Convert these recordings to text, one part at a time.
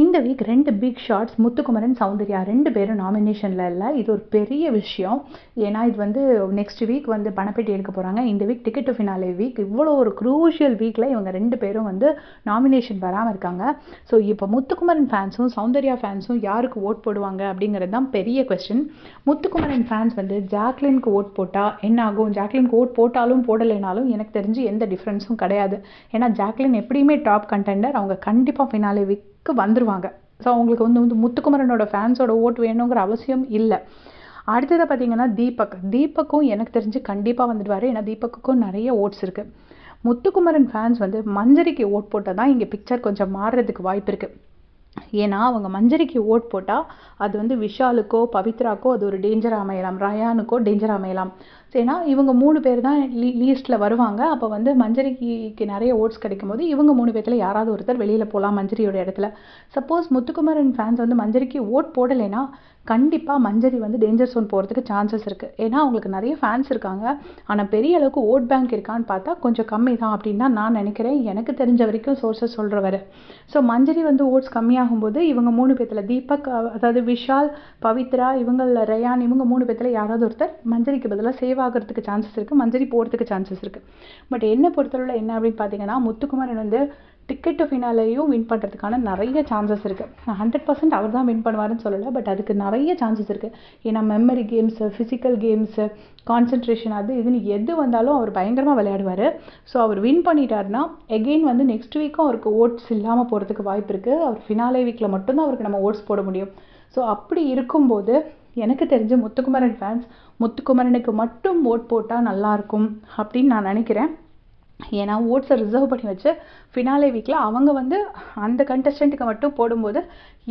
இந்த வீக் ரெண்டு big shots Muthukumaran Soundarya ரெண்டு பேரும் நாமினேஷனில் இல்லை. இது ஒரு பெரிய விஷயம். ஏன்னா இது வந்து நெக்ஸ்ட் வீக் வந்து பணப்பேட்டி எடுக்க போகிறாங்க இந்த week ticket to finale week இவ்வளோ ஒரு க்ரூஷியல் வீக்கில் இவங்க ரெண்டு பேரும் வந்து நாமினேஷன் வராமல் இருக்காங்க. ஸோ இப்போ முத்துக்குமரன் ஃபேன்ஸும் சௌந்தர்யா ஃபேன்ஸும் யாருக்கு ஓட் போடுவாங்க அப்படிங்கிறது தான் பெரிய கொஸ்டின் முத்துக்குமரன் ஃபேன்ஸ் வந்து ஜாக்லினுக்கு ஓட் போட்டால் என்ன ஆகும்? ஜாக்லினுக்கு ஓட் போட்டாலும் போடலைனாலும் எனக்கு தெரிஞ்சு எந்த டிஃப்ரென்ஸும் கிடையாது. ஏன்னா ஜாக்லின் எப்படியுமே டாப் கண்டெண்டர் அவங்க கண்டிப்பாக ஃபினாலே வீக் க்கு வந்துடுவாங்க ஸோ அவங்களுக்கு வந்து வந்து முத்துக்குமரனோட ஃபேன்ஸோட ஓட்டு வேணுங்கிற அவசியம் இல்லை. அடுத்தது பார்த்தீங்கன்னா தீபக். தீபக்கும் எனக்கு தெரிஞ்சு கண்டிப்பாக வந்துடுவார். ஏன்னா தீபக்குக்கும் நிறைய ஓட்ஸ் இருக்குது முத்துக்குமரன் ஃபேன்ஸ் வந்து மஞ்சரிக்கு ஓட் போட்டால் தான் இங்கே பிக்சர் கொஞ்சம் மாறுறதுக்கு வாய்ப்பு இருக்குது ஏன்னா அவங்க மஞ்சரிக்கு ஓட் போட்டால் அது வந்து விஷாலுக்கோ பவித்ராக்கோ அது ஒரு டேஞ்சர் அமையலாம். ரயானுக்கோ டேஞ்சர் அமையலாம். ஏன்னா இவங்க மூணு பேர் தான் லீ லீஸ்ட்டில் வருவாங்க. அப்போ வந்து மஞ்சரிக்கு நிறைய ஓட்ஸ் கிடைக்கும் போது இவங்க மூணு பேர்த்தில் யாராவது ஒருத்தர் வெளியில் போகலாம் மஞ்சரியோட இடத்துல. சப்போஸ் முத்துக்குமரன் ஃபேன்ஸ் வந்து மஞ்சரிக்கு ஓட் போடலைன்னா கண்டிப்பாக மஞ்சரி வந்து டேஞ்சர் சோன் போகிறதுக்கு சான்சஸ் இருக்குது ஏன்னா அவங்களுக்கு நிறைய ஃபேன்ஸ் இருக்காங்க. ஆனால் பெரிய அளவுக்கு ஓட் பேங்க் இருக்கான்னு பார்த்தா கொஞ்சம் கம்மி தான் அப்படின்னு தான் நான் நினைக்கிறேன். எனக்கு தெரிஞ்ச வரைக்கும் சோர்ஸஸ் சொல்கிறவர் ஸோ மஞ்சரி வந்து ஓட்ஸ் கம்மியாகும்போது இவங்க மூணு பேர்த்தில் தீபக் அதாவது விஷால் பவித்ரா இவங்களில் ரயான் இவங்க மூணு பேர்த்தில் யாராவது ஒருத்தர் மஞ்சரிக்கு பதிலாக சேவ் ஆகிறதுக்கு சான்சஸ் இருக்குது மஞ்சரி போகிறதுக்கு சான்சஸ் இருக்குது பட் என்ன பொறுத்தளவில் என்ன அப்படின்னு பார்த்தீங்கன்னா முத்துக்குமாரன் வந்து டிக்கெட்டு ஃபினாலேயும் வின் பண்ணுறதுக்கான நிறைய சான்சஸ் இருக்குது ஹண்ட்ரட் பர்சன்ட் அவர் தான் வின் பண்ணுவாருன்னு சொல்லலை பட் அதுக்கு நிறைய சான்சஸ் இருக்குது ஏன்னா memory games physical games concentration அது இதுன்னு எது வந்தாலும் அவர் பயங்கரமாக விளையாடுவார். ஸோ அவர் வின் பண்ணிட்டாருன்னா எகெயின் வந்து நெக்ஸ்ட் வீக்கும் அவருக்கு ஓட்ஸ் இல்லாமல் போகிறதுக்கு வாய்ப்பு இருக்குது அவர் ஃபினாலே வீக்கில் மட்டும்தான் அவருக்கு நம்ம ஓட்ஸ் போட முடியும். ஸோ அப்படி இருக்கும்போது எனக்கு தெரிஞ்சு முத்துக்குமரன் ஃபேன்ஸ் முத்துக்குமரனுக்கு மட்டும் ஓட் போட்டால் நல்லாயிருக்கும் அப்படின்னு நான் நினைக்கிறேன். ஏன்னா ஓட்ஸை ரிசர்வ் பண்ணி வச்சு ஃபினாலே வீக்கில் அவங்க வந்து அந்த கண்டஸ்டண்ட்டுக்கு மட்டும் போடும்போது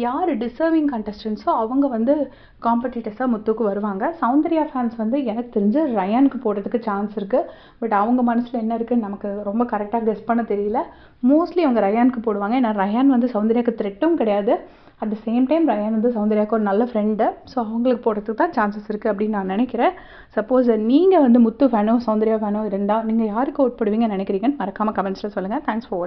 யார் டிசர்விங் கண்டஸ்டன்ஸோ அவங்க வந்து காம்படிட்டர்ஸாக முத்துக்கு வருவாங்க. சௌந்தர்யா ஃபேன்ஸ் வந்து எனக்கு தெரிஞ்சு ரயானுக்கு போடுறதுக்கு சான்ஸ் இருக்குது பட் அவங்க மனசில் என்ன இருக்குன்னு நமக்கு ரொம்ப கரெக்டாக கெஸ் பண்ண தெரியல. மோஸ்ட்லி அவங்க ரயானுக்கு போடுவாங்க. ஏன்னா ரயான் வந்து சௌந்தர்யாவுக்கு த்ரெட்டும் கிடையாது. At the same time Rayan வந்து சௌந்தர்யாவுக்கு ஒரு நல்ல ஃப்ரெண்டு ஸோ அவங்களுக்கு போடுறதுக்கு தான் சான்சஸ் இருக்குது அப்படின்னு நான் நினைக்கிறேன். சப்போஸ் நீங்கள் வந்து முத்து ஃபேனோ சௌந்தர்யா ஃபேனோ இருந்தால் நீங்கள் யாருக்கு ஓட் போடுவீங்கன்னு நினைக்கிறீங்கன்னு மறக்காமல் கமெண்ட்ஸில் சொல்லுங்கள் தேங்க்ஸ் ஃபார்